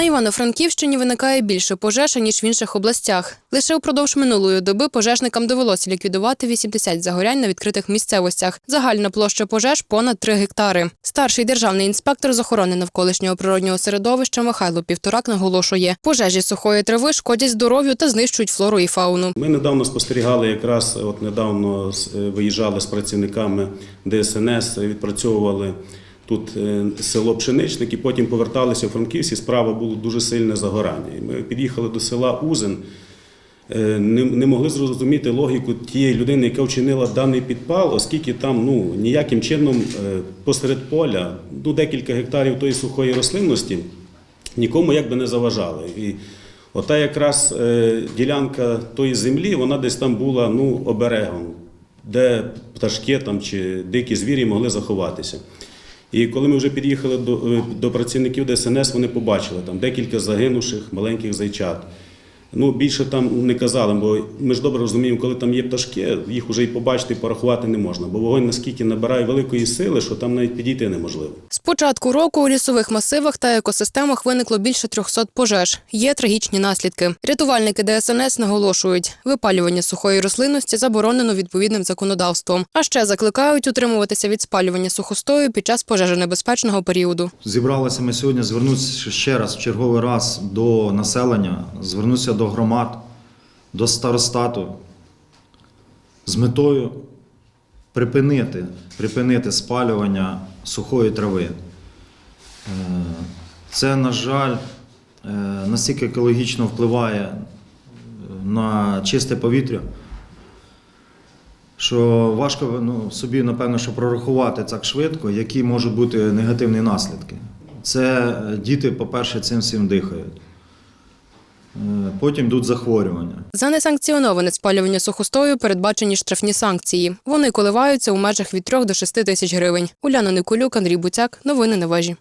На Івано-Франківщині виникає більше пожеж, ніж в інших областях. Лише упродовж минулої доби пожежникам довелося ліквідувати 80 загорянь на відкритих місцевостях. Загальна площа пожеж понад 3 гектари. Старший державний інспектор з охорони навколишнього природнього середовища Михайло Півторак наголошує, пожежі сухої трави шкодять здоров'ю та знищують флору і фауну. Ми недавно спостерігали, якраз от недавно е, виїжджали з працівниками ДСНС, відпрацьовували тут е, село Пшеничник і потім поверталися у Франківськ, і справа було дуже сильне загорання. І ми під'їхали до села Узен, е, не, не могли зрозуміти логіку тієї людини, яка вчинила даний підпал, оскільки там ну, ніяким чином е, посеред поля ну, декілька гектарів тої сухої рослинності нікому якби не заважали. І ота якраз ділянка тої землі, вона десь там була ну, оберегом, де пташки там, чи дикі звірі могли заховатися. І коли ми вже під'їхали до, е, до працівників ДСНС, вони побачили там декілька загинувших маленьких зайчат. Ну, більше там не казали, бо ми ж добре розуміємо, коли там є пташки, їх вже і побачити, і порахувати не можна. Бо вогонь наскільки набирає великої сили, що там навіть підійти неможливо. Початку року у лісових масивах та екосистемах виникло більше 300 пожеж. Є трагічні наслідки. Рятувальники ДСНС наголошують, випалювання сухої рослинності заборонено відповідним законодавством. А ще закликають утримуватися від спалювання сухостою під час пожежонебезпечного періоду. Зібралися ми сьогодні звернутися ще раз, в черговий раз до населення, звернутися до громад, до старостату з метою припинити, припинити спалювання сухої трави. Е, Це, на жаль, е, настільки екологічно впливає е, на чисте повітря, що важко ну, собі, напевно, що прорахувати так швидко, які можуть бути негативні наслідки. Це діти, по-перше, цим всім дихають. Е, Потім йдуть захворювання. За несанкціоноване спалювання сухостою передбачені штрафні санкції. Вони коливаються у межах від 3 до 6 тисяч гривень. Уляна Николюк, Андрій Буцяк. Новини на вежі.